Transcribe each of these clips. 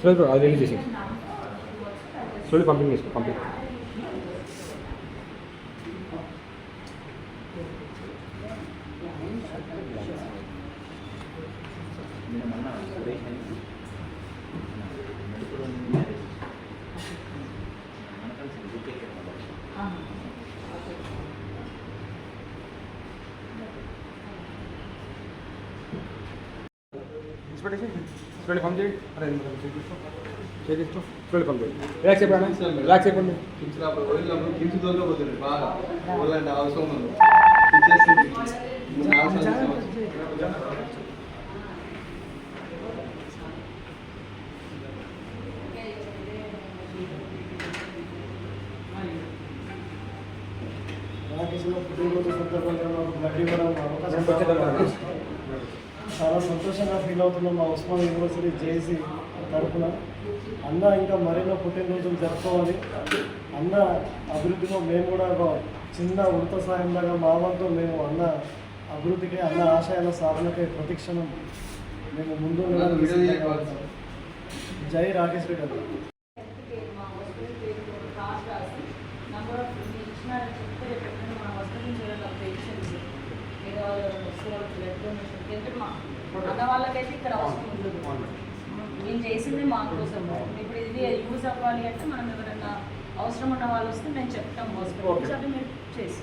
Slowly, I'll release this. Slowly pumping this, pumping. Thank you. Story pump చేయండి. అరే story pump చేయండి. Relax అయిపోయాను relax అయిపోండి. కించి బాగా. వదలంటే అవసరం ఉంది ఇచ్చేస్తుంది నాలుగు సంవత్సరాలు రాకేష్లో పుట్టినరోజు సందర్భంగా మాకు బ్లడ్ ఇవ్వడం అవకాశం రావడం చాలా సంతోషంగా ఫీల్ అవుతున్నాం. మా ఉస్మాన్ యూనివర్సిటీ జేసీ తరఫున అన్న ఇంకా మరెన్నో పుట్టినరోజులు జరుపుకోవాలి. అన్న అభివృద్ధిలో మేము కూడా ఒక చిన్న ఉడత సాయంలాగా మా వంతు మేము అన్న అభివృద్ధికి అన్న ఆశయాల సాధనకై ప్రతిక్షణం మేము ముందు. జై రాకేష్ రెడ్డి అన్న మా హాస్పిటల్ పేరు కాస్ట్ రాసి నంబర్ ఆఫ్ ఇచ్చినారని చెప్తే రేపు ఎప్పుడైనా మా హాస్పిటల్ చేయాలి పేషెంట్స్ ఏదో వాళ్ళు వస్తున్నారు బ్లడ్ డొనేషన్ ఎందుకంటే మా అన్న వాళ్ళకైతే ఇక్కడ అవసరం ఉండదు మేము చేసింది మా కోసం. ఇప్పుడు ఇది యూజ్ అవ్వాలి అంటే మనం ఎవరైనా అవసరం ఉన్న వాళ్ళు వస్తే మేము చెప్తాం హాస్పిటల్ అవి మీరు చేసి.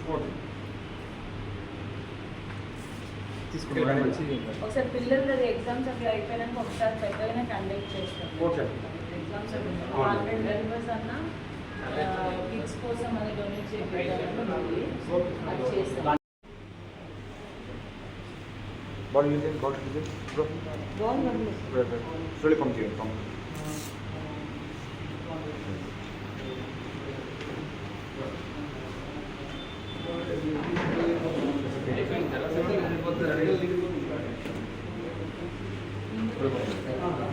ఒకసారి పిల్లలు ఎగ్జామ్స్ అవి అయిపోయినాక ఒకసారి పెద్దగానే కండక్ట్ చేస్తాం. ఎగ్జామ్స్ హండ్రెడ్ మెంబర్స్ అన్న కిడ్స్ కోసం అని డొనేట్ చేయాలని అది చేస్తాం. What religion? What religion? Bro? Right, right. Slowly come to you. Come. Thank you.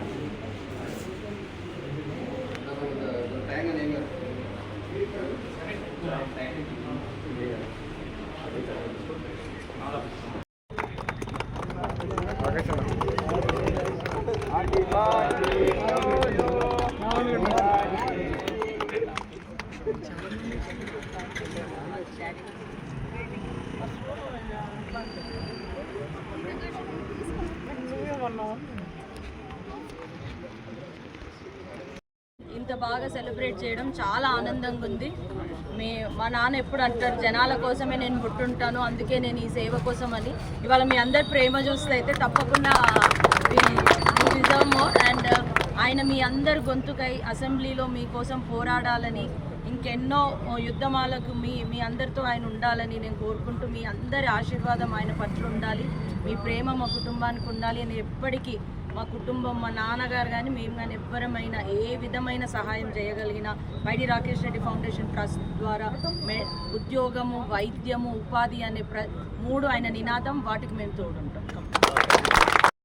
ఇంత బాగా సెలబ్రేట్ చేయడం చాలా ఆనందంగా ఉంది. మీ మా నాన్న ఎప్పుడు అంటారు జనాల కోసమే నేను పుట్టుంటాను అందుకే నేను ఈ సేవ కోసం అని ఇవాళ మీ అందరి ప్రేమ చూస్తే అయితే తప్పకుండా ఆయన మీ అందరి గొంతుకై అసెంబ్లీలో మీకోసం పోరాడాలని ఇంకెన్నో యుద్ధమాలకు మీ మీ అందరితో ఆయన ఉండాలని నేను కోరుకుంటూ మీ అందరి ఆశీర్వాదం ఆయన పట్ల ఉండాలి. మీ ప్రేమ మా కుటుంబానికి ఉండాలి అని ఎప్పటికీ మా కుటుంబం మా నాన్నగారు కానీ మేము కానీ ఎవ్వరమైనా ఏ విధమైన సహాయం చేయగలిగిన YD Rakesh Reddy foundation trust ద్వారా మే ఉద్యోగము వైద్యము ఉపాధి అనే ప్ర మూడు ఆయన నినాదం వాటికి మేము తోడుంటాం.